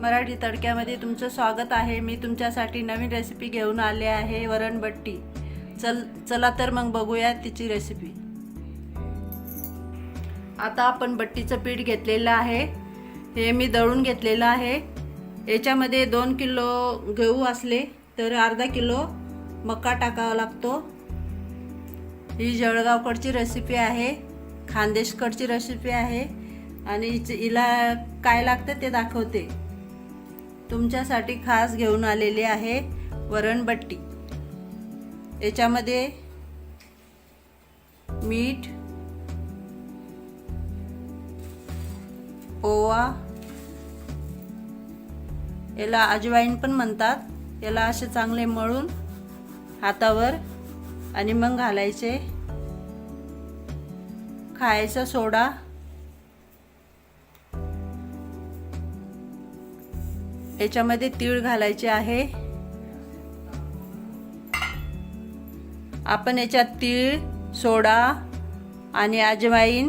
मराठी तडक्यामध्ये तुमचं स्वागत आहे. मी तुमच्यासाठी नवीन रेसिपी घेऊन आले आहे वरणबट्टी चल चला तर मग बघूया तिची रेसिपी आता आपण बट्टीचं पीठ घेतलेलं आहे. हे मी दळून घेतलेलं आहे. याच्यामध्ये दोन किलो गहू असले तर अर्धा किलो मका टाकावा लागतो. ही जळगावकडची रेसिपी आहे. खानदेशकडची रेसिपी आहे. आणि हिला काय लागतं ते दाखवते. तुमच्यासाठी खास घेऊन आलेली आहे वरणबट्टी याच्यामध्ये मीठ ओवा याला अजवाईन पण म्हणतात. याला असे चांगले मळून हातावर आणि मग घालायचे. खायचा सोडा. याच्यामध्ये तीळ घालायचे आहे. आपण याच्यात तीळ सोडा आणि अजवाईन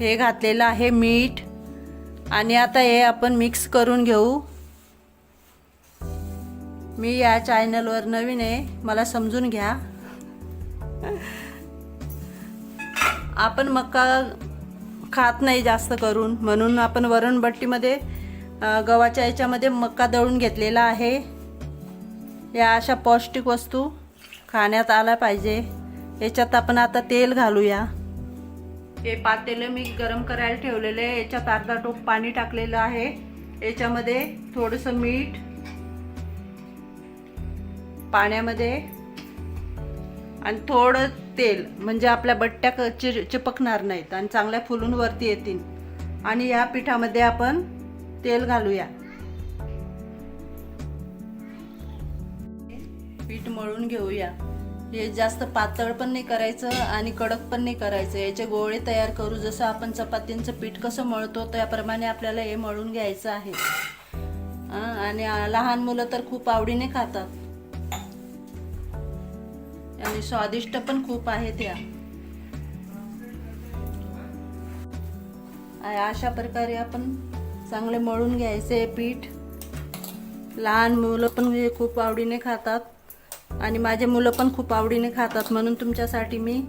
हे घातलेलं आहे मीठ. आणि आता हे आपण मिक्स करून घेऊ. मी या चॅनलवर नवीन आहे मला समजून घ्या. आपण मका खात नाही जास्त करून म्हणून आपण वरणबट्टीमध्ये गव्हाच्या याच्यामध्ये मका दळून घेतलेला आहे. या अशा पौष्टिक वस्तू खाण्यात आल्या पाहिजे. याच्यात आपण आता तेल घालूया. हे पातेलं मी गरम करायला ठेवलेलं आहे. याच्यात अर्धा टोप पाणी टाकलेलं आहे. याच्यामध्ये थोडंसं मीठ पाण्यामध्ये आणि थोडं तेल. म्हणजे आपल्या बट्ट्या क- चिर चिपकणार नाहीत आणि चांगल्या फुलून वरती येतील. आणि या पिठामध्ये आपण तेल घालूया. पीठ मळून घेऊया. हे जास्त पातळ पण नाही करायचं आणि कडक पण नाही करायचं. याचे गोळे तयार करू. जसं आपण चपातींचं पीठ कसं मळतो त्याप्रमाणे आपल्याला हे मळून घ्यायचं आहे. आणि लहान मुलं तर खूप आवडीने खातात. आणि स्वादिष्ट पण खूप आहेत या. अशा प्रकारे आपण चांगले मळून घ्यायचे पीठ. लहान मुलं पण हे खूप आवडीने खातात. आणि माझे मुलं पण खूप आवडीने खातात. म्हणून तुमच्यासाठी मी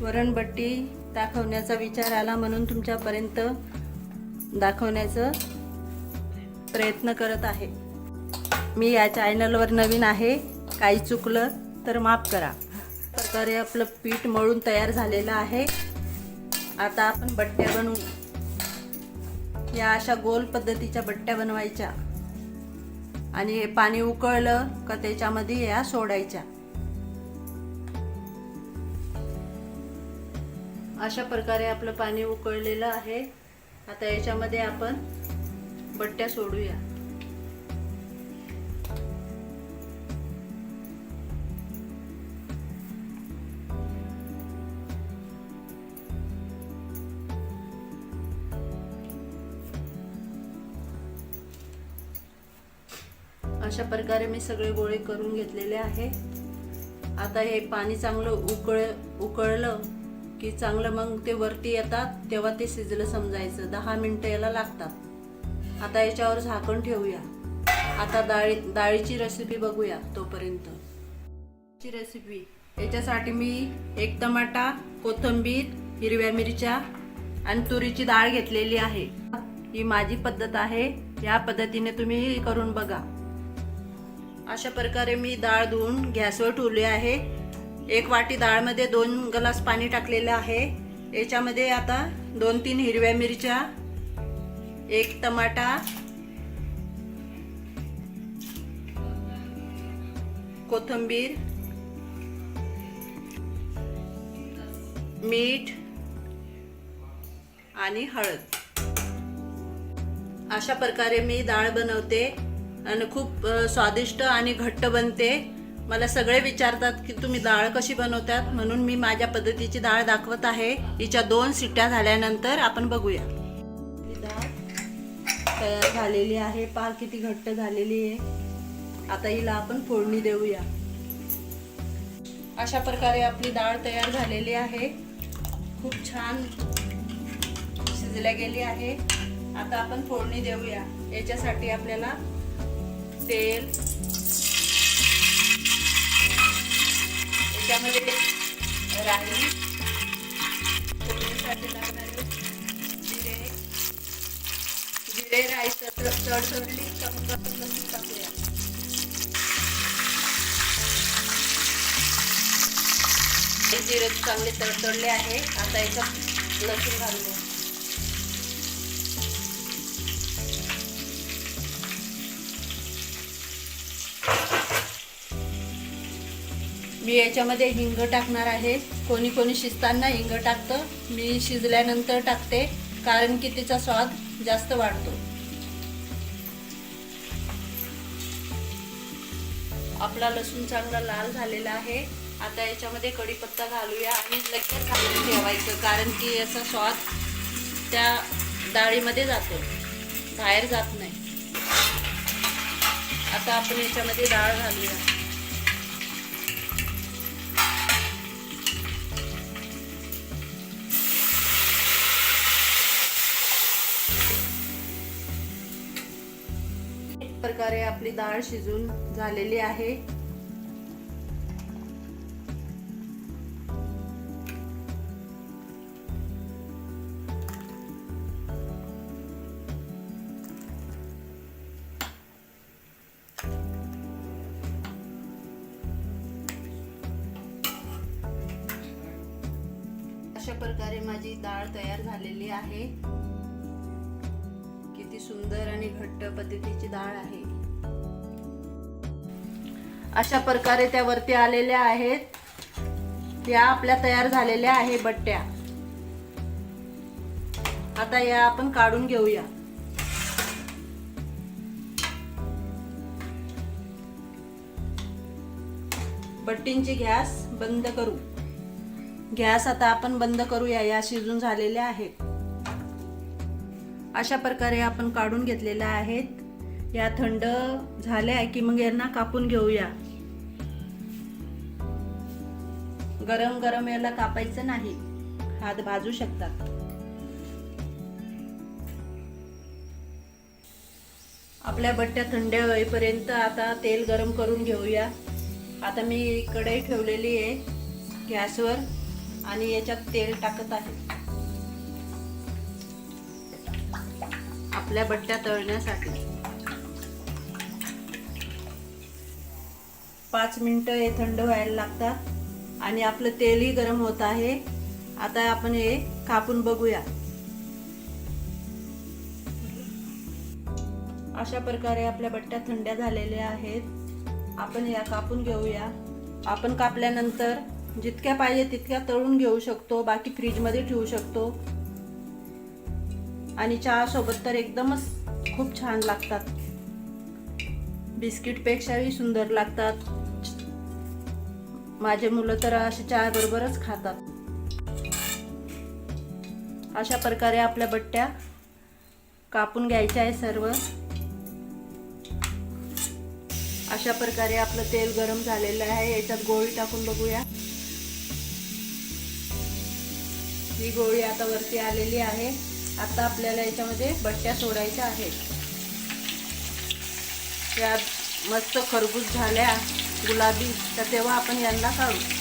वरणबट्टी दाखवण्याचा विचार आला. म्हणून तुमच्यापर्यंत दाखवण्याचं प्रयत्न करत आहे. मी या चॅनलवर नवीन आहे. काही चुकलं तर माफ करा. प्रकारे आपलं पीठ मळून तयार झालेलं आहे. आता आपण बट्ट्या बनवू. या अशा गोल पद्धतीच्या बट्ट्या बनवायच्या. आणि पाणी उकळलं का त्याच्यामध्ये या सोडायच्या. अशा प्रकारे आपलं पाणी उकळलेलं आहे. आता याच्यामध्ये आपण बट्ट्या सोडूया. अशा प्रकारे मी सगळे गोळे करून घेतलेले आहे. आता हे पाणी चांगलं उकळ उकळलं की चांगलं मग ते वरती येतात तेव्हा ते शिजलं समजायचं. दहा मिनटं याला लागतात. आता याच्यावर झाकण ठेवूया. आता डाळी डाळीची रेसिपी बघूया तोपर्यंत. ची रेसिपी याच्यासाठी मी एक टमाटा कोथिंबीर हिरव्या मिरच्या आणि तुरीची डाळ घेतलेली आहे. ही माझी पद्धत आहे. या पद्धतीने तुम्ही करून बघा. अशा प्रकारे मी डाळ धुवून गॅसवर ठेवली आहे. एक वाटी डाळमध्ये दोन ग्लास पाणी टाकलेलं आहे. याच्यामध्ये आता दोन तीन हिरव्या मिरच्या एक टमाटा कोथिंबीर मीठ आणि हळद. अशा प्रकारे मी डाळ बनवते. आणि खूप स्वादिष्ट आणि घट्ट बनते. मला सगळे विचारतात की तुम्ही डाळ कशी बनवतात? म्हणून मी माझ्या पद्धतीची डाळ दाखवत आहे. हिच्या दोन सिट्ट्या झाल्यानंतर आपण बघूया. ही डाळ तयार झालेली आहे. पार किती घट्ट झालेली आहे. आता हिला आपण फोडणी देऊया. अशा प्रकारे आपली डाळ तयार झालेली आहे. खूप छान शिजल्या गेली आहे. आता आपण फोडणी देऊया. याच्यासाठी आपल्याला तेल त्याच्यामध्ये राई फोडणीसाठी लागणारे जिरे जिरे राई तड तडतडली का मग आपण लसूण टाकूया हे जिरे चांगले तडतडले आहे आता याच्यात लसूण घालूया मी याच्यामध्ये हिंग टाकणार आहे. कोणी कोणी शिजताना हिंग टाकतं. मी शिजल्यानंतर टाकते कारण की तिचा स्वाद जास्त वाढतो. आपला लसूण चांगला लाल झालेला आहे. आता याच्यामध्ये कढीपत्ता घालूया आणि लगेच घालून ठेवायचं कारण की याचा स्वाद त्या डाळीमध्ये जातो. बाहेर जात नाही. आता आपण याच्यामध्ये डाळ घालूया. प्रकारे आपली डाळ शिजून झालेली आहे. अशा प्रकारे माझी डाळ तयार झालेली आहे. सुंदर आणि घट्ट पद्धतीची डाळ आहे. अशा प्रकारे त्यावरती आलेल्या आहेत. या आपल्या तयार झालेल्या आहे बट्ट्या. आता या आपण काढून घेऊया. बट्टींची गॅस बंद करू. गॅस आता आपण बंद करूया या शिजून झालेल्या आहेत. अशा प्रकारे आपण काढून घेतलेल्या आहेत. या थंड झाल्या की मग यांना कापून घेऊया. गरम गरम याला कापायचं नाही. हात भाजू शकतात. आपल्या बट्ट्या थंड होईपर्यंत आता तेल गरम करून घेऊया. आता मी कढई ठेवलेली आहे गॅसवर आणि याच्यात तेल टाकत आहे. आपल्या बट्ट्या तळण्यासाठी. पाच मिनिटं हे थंड व्हायला लागतात आणि आपलं तेलही गरम होत आहे. आता आपण हे कापून बघूया. अशा प्रकारे आपल्या बट्ट्या थंड्या झालेल्या आहेत. आपण या कापून घेऊया. आपण कापल्यानंतर जितक्या पाहिजे तितक्या तळून घेऊ शकतो. बाकी फ्रीजमध्ये ठेवू शकतो. आणि चहासोबत तर एकदमच खूप छान लागतात. बिस्किटपेक्षाही सुंदर लागतात. माझे मुलं तर असे चहाबरोबरच खातात. अशा प्रकारे आपल्या बट्ट्या कापून घ्यायच्या आहे सर्व. अशा प्रकारे आपलं तेल गरम झालेलं आहे. याच्यात गोळी टाकून बघूया. ही गोळी आता वरती आलेली आहे. आता आपल्याला याच्यामध्ये बट्ट्या सोडायच्या आहेत. या मस्त खरबूज झाल्या गुलाबी तर तेव्हा आपण यांना काढू.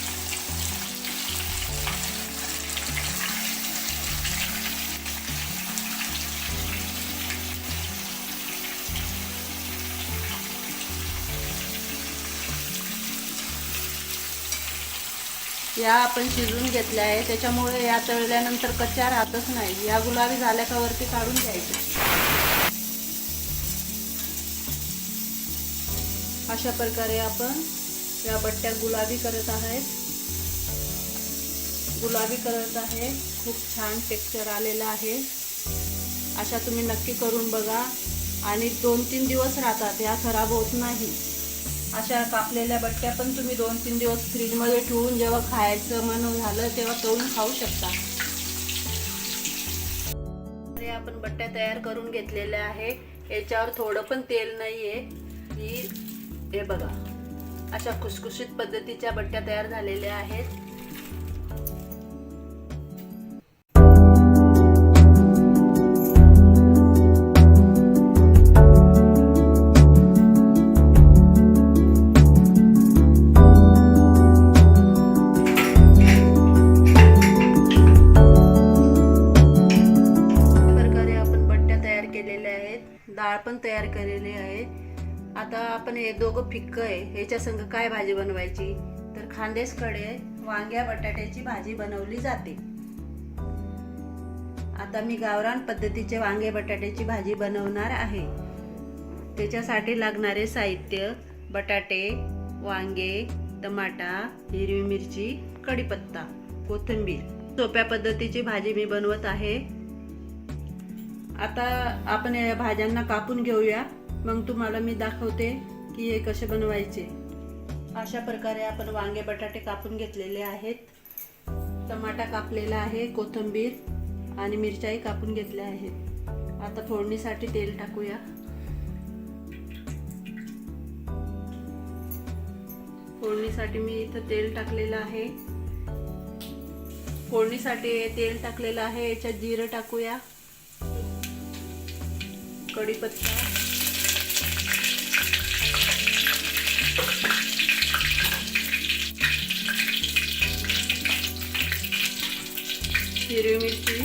या आपण शिजून घेतल्या आहे त्याच्यामुळे या तळल्यानंतर कच्च्या राहतच नाही. या गुलाबी झाल्या का वरती काढून घ्यायची. अशा प्रकारे आपण या बट्ट्या गुलाबी करत आहेत. गुलाबी करत आहे खूप छान टेक्स्चर आलेलं आहे. अशा तुम्ही नक्की करून बघा. आणि दोन तीन दिवस राहतात. या खराब होत नाही. अशा कापलेल्या बट्ट्या पण तुम्ही दोन तीन दिवस फ्रीजमध्ये ठेवून जेव्हा खायचं मन झालं तेव्हा तळून खाऊ शकता. आपण बट्ट्या तयार करून घेतलेल्या आहे. याच्यावर थोडं पण तेल नाही आहे ही हे बघा. अशा खुसखुशीत पद्धतीच्या बट्ट्या तयार झालेल्या आहेत. फिक्क आहे ह्याच्या संग काय भाजी बनवायची? तर खांदेसकडे वांग्या बटाट्याची भाजी बनवली जाते. आता मी गावरान पद्धतीचे वांगे बटाट्याची भाजी बनवणार आहे. त्याच्यासाठी लागणारे साहित्य बटाटे वांगे टमाटा हिरवी मिरची कढीपत्ता कोथिंबीर. सोप्या पद्धतीची भाजी मी बनवत आहे. आता आपण या भाज्यांना कापून घेऊया. मग तुम्हाला मी दाखवते. की हे कसे बनवायचे? अशा प्रकारे आपण वांगे बटाटे कापून घेतलेले आहेत. टमाटा कापलेला आहे कोथिंबीर आणि मिरच्याही कापून घेतल्या आहेत. आता फोडणीसाठी तेल टाकूया. फोडणीसाठी मी इथं तेल टाकलेलं आहे. फोडणीसाठी तेल टाकलेलं आहे. याच्यात जिरं टाकूया. कढीपत्ता. हिरवी मिरची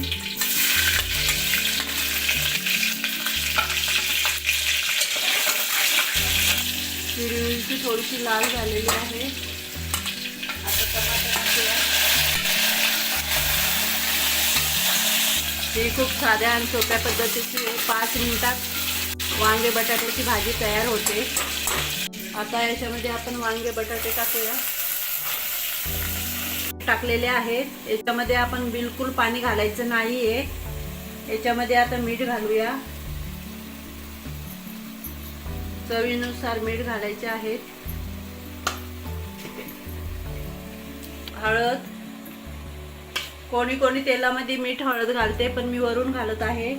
हिरवी मिरची थोडीशी लाल झालेली आहे आता टमाटर ही खूप साध्या आणि सोप्या पद्धतीची पाच मिनिटात वांगे बटाट्याची भाजी तयार होते आता याच्यामध्ये आपण वांगे बटाटे टाकूया टाकलेले आहेत. याच्यामध्ये आपण बिलकुल पाणी घालायचं नाही आहे याच्यामध्ये आता मीठ घालूया. चवीनुसार मीठ घालायचे आहेत. हळद. कोणी कोणी तेलामध्ये मीठ हळद घालते पण मी वरून घालत आहे.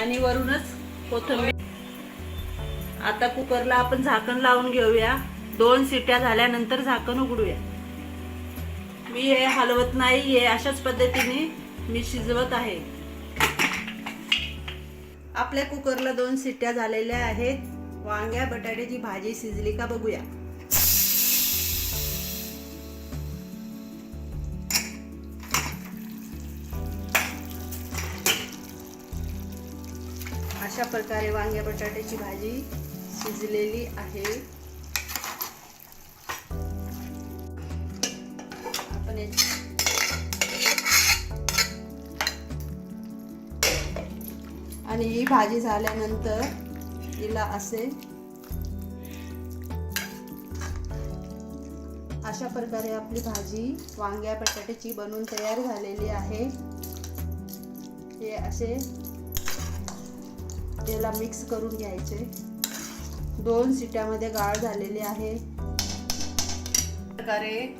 आणि वरूनच कोथिंबीर. आता कुकरला आपण झाकण लावून घेऊया. दोन सिट्या झाल्यानंतर झाकण उघडूया. मी हे हलवत नाही हे अशाच पद्धतीने मी शिजवत आहे. आपल्या कुकरला दोन सिट्ट्या झालेल्या आहेत. वांग्या बटाट्याची भाजी शिजली का बघूया. अशा प्रकारे वांग्या बटाट्याची भाजी शिजलेली आहे. भाजी झाल्यानंतर तिला असे अशा प्रकारे आपली भाजी वांग्या बटाट्याची बनवून तयार झालेली आहे. हे असे याला मिक्स करून घ्यायचे. दोन सिट्यामध्ये गाळ झालेली आहे. प्रकारे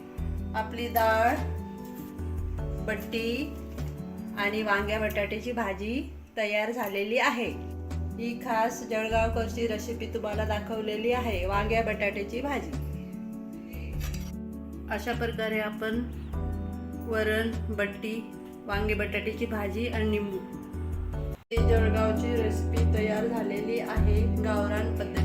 आपली डाळ बट्टी आणि वांग्या बटाट्याची भाजी तयार झालेली आहे. ही खास जळगावकरची रेसिपी तुम्हाला दाखवलेली आहे? वांग्या बटाट्याची भाजी. अशा प्रकारे आपण वरण बट्टी वांगे बटाट्याची भाजी आणि निंबू. ही जळगावची रेसिपी तयार झालेली आहे. गावरान पद्धती